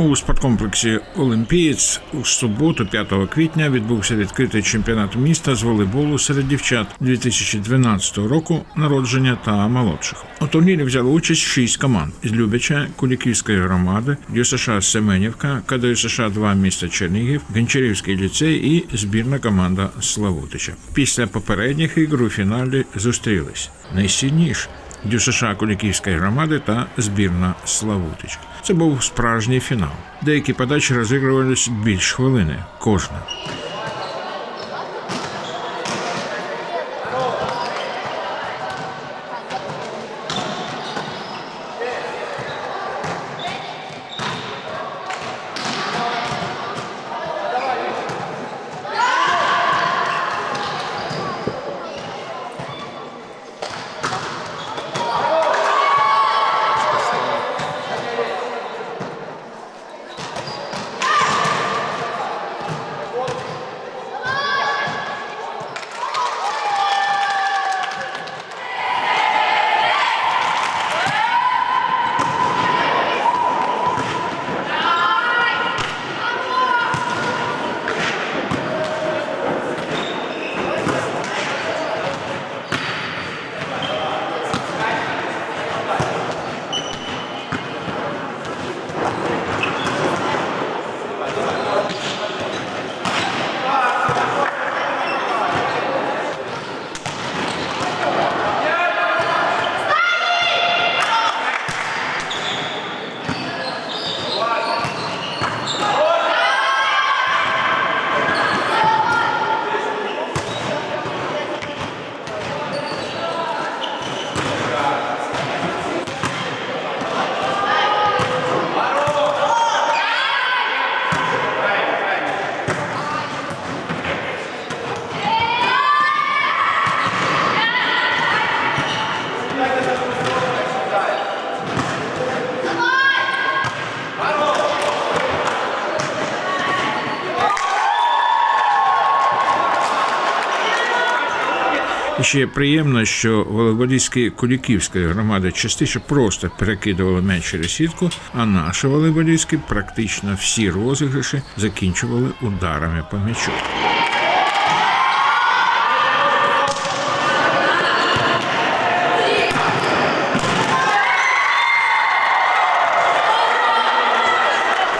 У спорткомплексі Олімпієць у суботу, 5 квітня, відбувся відкритий чемпіонат міста з волейболу серед дівчат 2012 року народження та молодших. У турнірі взяли участь шість команд з Любича, Куліківської громади, ДЮСШ Семенівка, КДЮСШ 2 міста Чернігів, Гончарівський ліцей і збірна команда Славутича. Після попередніх ігор у фіналі зустрілись найсильніші. ДЮСШ Куліківської громади та збірна Славутич. Це був справжній фінал. Деякі подачі розігрувалися більш хвилини кожна. Ще приємно, що волейболістки Куліківської громади частіше просто перекидували м'яч через сітку, а наші волейболістки практично всі розіграші закінчували ударами по м'ячу.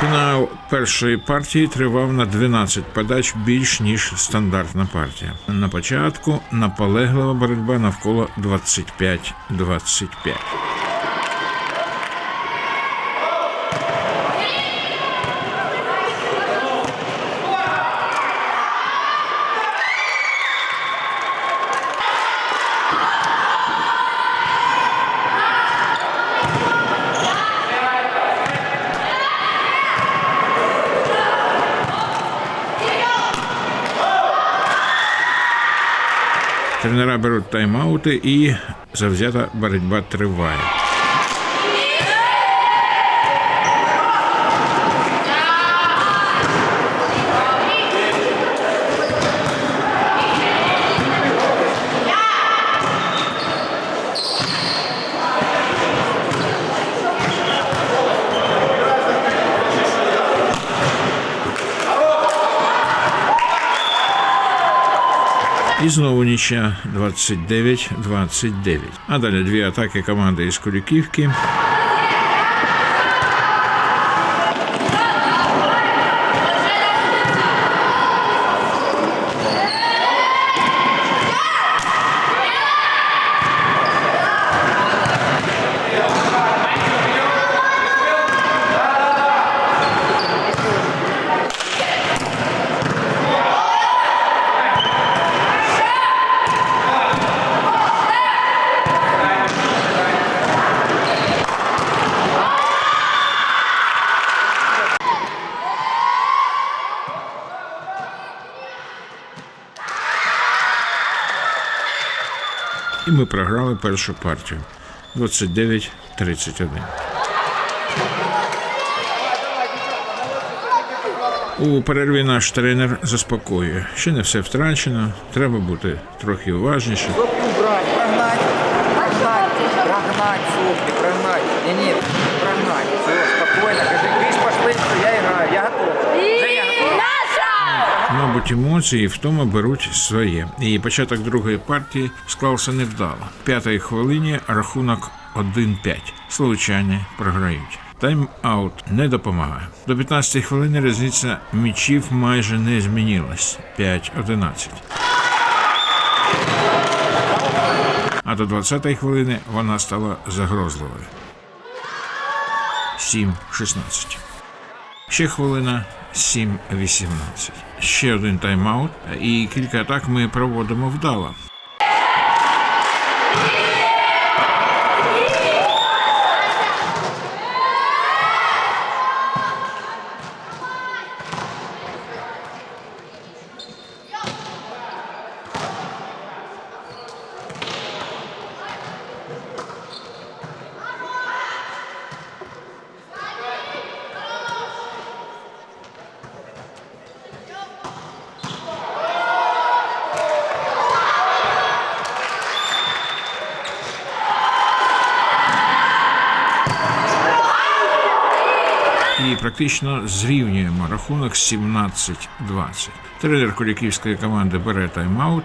Фінал першої партії тривав на 12 подач більш ніж стандартна партія. На початку наполеглива боротьба навколо 25-25. Тренера беруть тайм-аути і завзята боротьба триває. І знову нічя 29-29. А далі дві атаки команди із Куліківки. І ми програли першу партію 29-31. У перерві наш тренер заспокоює. Ще не все втрачено, треба бути трохи уважніше. Прогнать, прогнать, прогнать, сопли, прогнать. Не, нет, прогнать. Все, спокойно. Кажи, Гриш, пошли. готовий. Женя, готовий? Мабуть, емоції втома беруть своє. І початок другої партії склався невдало. В п'ятій хвилині рахунок 1-5. Словичані програють. Тайм-аут не допомагає. До 15-ї хвилини різниця м'ячів майже не змінилась 5-11. А до 20-ї хвилини вона стала загрозливою. 7-16. Ще хвилина 7-18. Ще один тайм-аут, і кілька атак ми проводимо вдало. І практично зрівнюємо рахунок 17-20. Тренер Куліківської команди бере тайм-аут.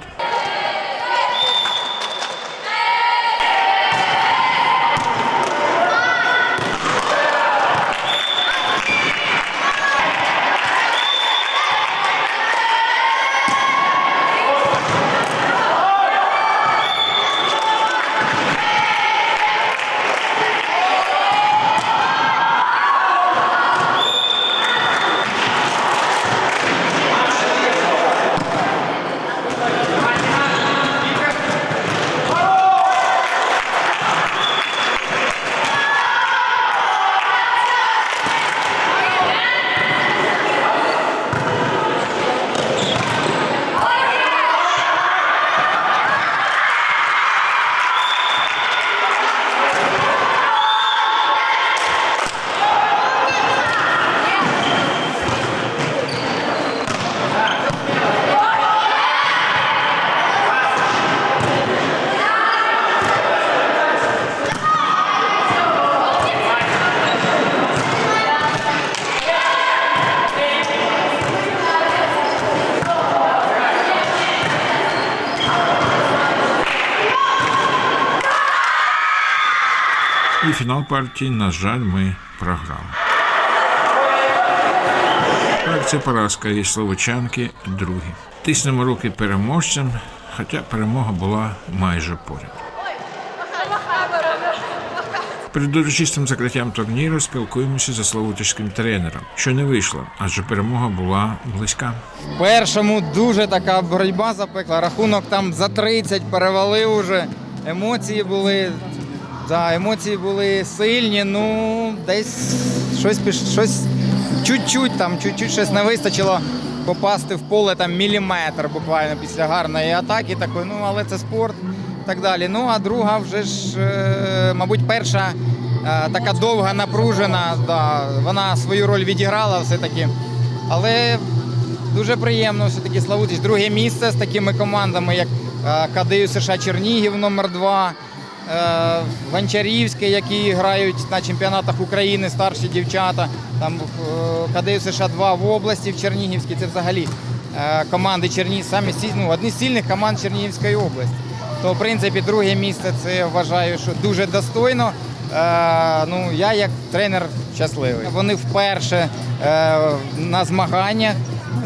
І фінал партії, на жаль, ми програли. Так, це поразка і словочанки другі. Тиснемо руки переможцям, хоча перемога була майже поряд. Перед урочистим закриттям турніру спілкуємося за словутівським тренером, що не вийшло, адже перемога була близька. В першому дуже така боротьба запекла. Рахунок там за 30 перевалив уже. Емоції були. Да, емоції були сильні. Ну, десь щось піш... щось чуть-чуть там, чуть-чуть щось не вистачило попасти в поле там міліметр буквально після гарної атаки. Такої, ну, але це спорт і так далі. Ну, а друга вже ж, е, мабуть, перша е, така довга, напружена. Да, вона свою роль відіграла все-таки. Але Дуже приємно все-таки Славутич. Друге місце з такими командами, як е, КДЮ США Чернігів номер 2 е, Гончарівське, які грають на чемпіонатах України, старші дівчата. Там е, КДЮ США 2 в області, в Чернігівській. Це взагалі е, команди Чернігів, самі сі- ну, одні з сильних команд Чернігівської області. То, в принципі, друге місце це вважаю, що дуже достойно. Е, ну, я як тренер щасливий. Вони вперше е, на змаганнях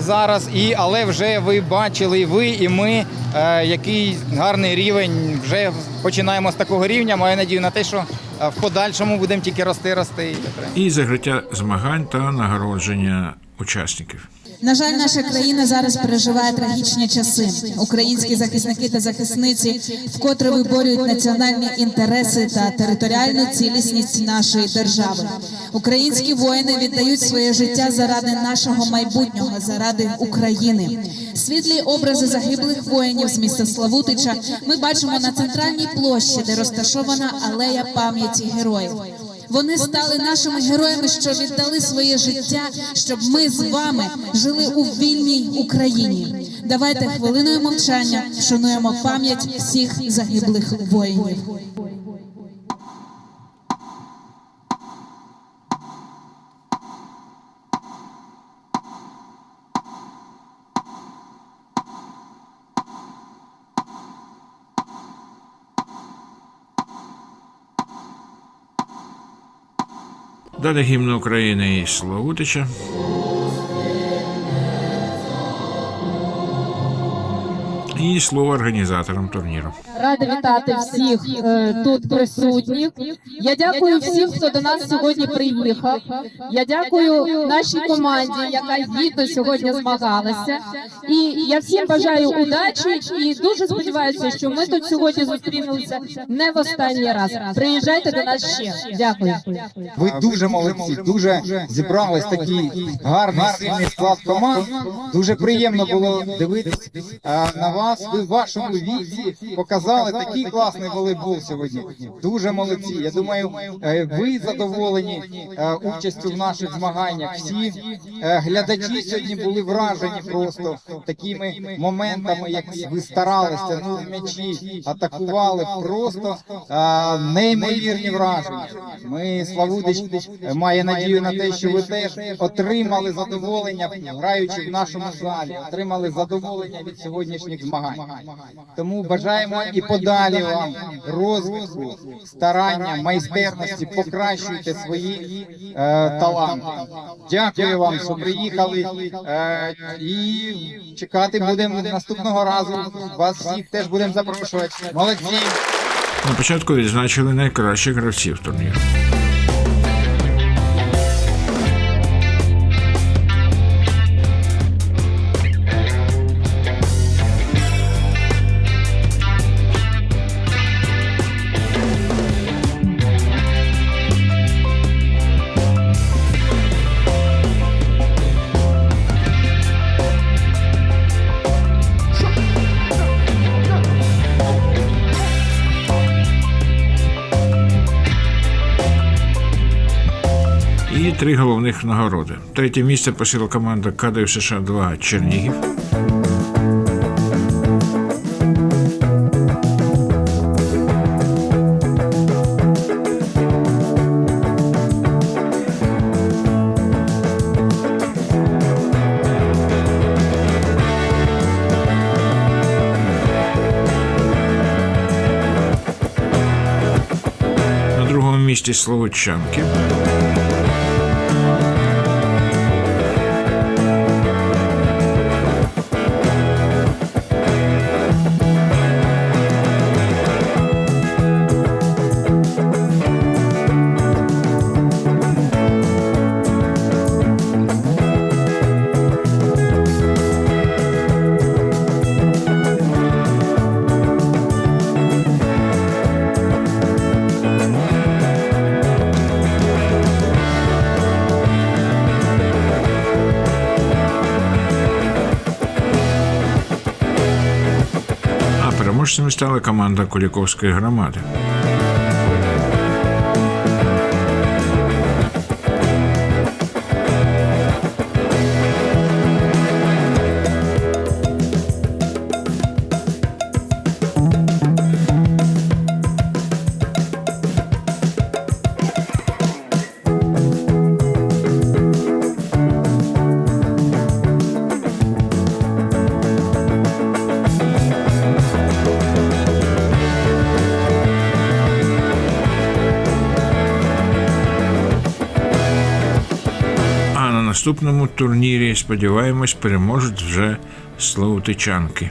зараз, і, але вже ви бачили, і ви і ми, е, який гарний рівень. Вже починаємо з такого рівня. Маю надію на те, що е, в подальшому будемо тільки рости, рости. І закриття змагань та нагородження учасників. На жаль, наша країна зараз переживає трагічні часи. Українські захисники та захисниці вкотре виборюють національні інтереси та територіальну цілісність нашої держави. Українські воїни віддають своє життя заради нашого майбутнього, заради України. Світлі образи загиблих воїнів з міста Славутича ми бачимо на центральній площі, де розташована алея пам'яті героїв. Вони стали нашими героями, що віддали своє життя, щоб ми з вами жили у вільній Україні. Давайте хвилиною мовчання вшануємо пам'ять всіх загиблих воїнів. Далі гімн України і Славутича. І слово організаторам турніру. Рада вітати всіх е, тут присутніх. Я дякую всім, хто до нас сьогодні приїхав. Я дякую нашій команді, яка гідно сьогодні змагалася. І я всім бажаю удачі і дуже сподіваюся, що ми тут сьогодні зустрінемося не в останній раз. Приїжджайте до нас ще. Дякую. Ви дуже молодці, дуже зібрались такий гарний сильний склад команд. Дуже приємно було дивитися е, на вас. Ви в вашому віці показали такий класний волейбол сьогодні. Дуже молодці. Я думаю, е, ви задоволені е, участю в наших змаганнях. Всі е, глядачі сьогодні були вражені просто такими моментами, як ви старалися, ну м'ячі атакували. Просто е, неймовірні враження. Ми Славутич е, має надію на те, що ви теж отримали задоволення, граючи в нашому залі, отримали задоволення від сьогоднішніх змагань. Тому бажаємо і подалі вам розвитку, старання, майстерності, покращуйте свої е, таланти. Дякую вам, що приїхали е, і чекати будемо наступного разу. Вас всіх теж будемо запрошувати. Молодці! На початку відзначили найкращих гравців турніру. Три головних нагороди. Третє місце посіла команда КДФ США 2 Чернігів. На другому місці Словочанки. А переможцями стала команда Куліковської громади. Наступному турнірі, сподіваємось, переможуть вже словотичанки.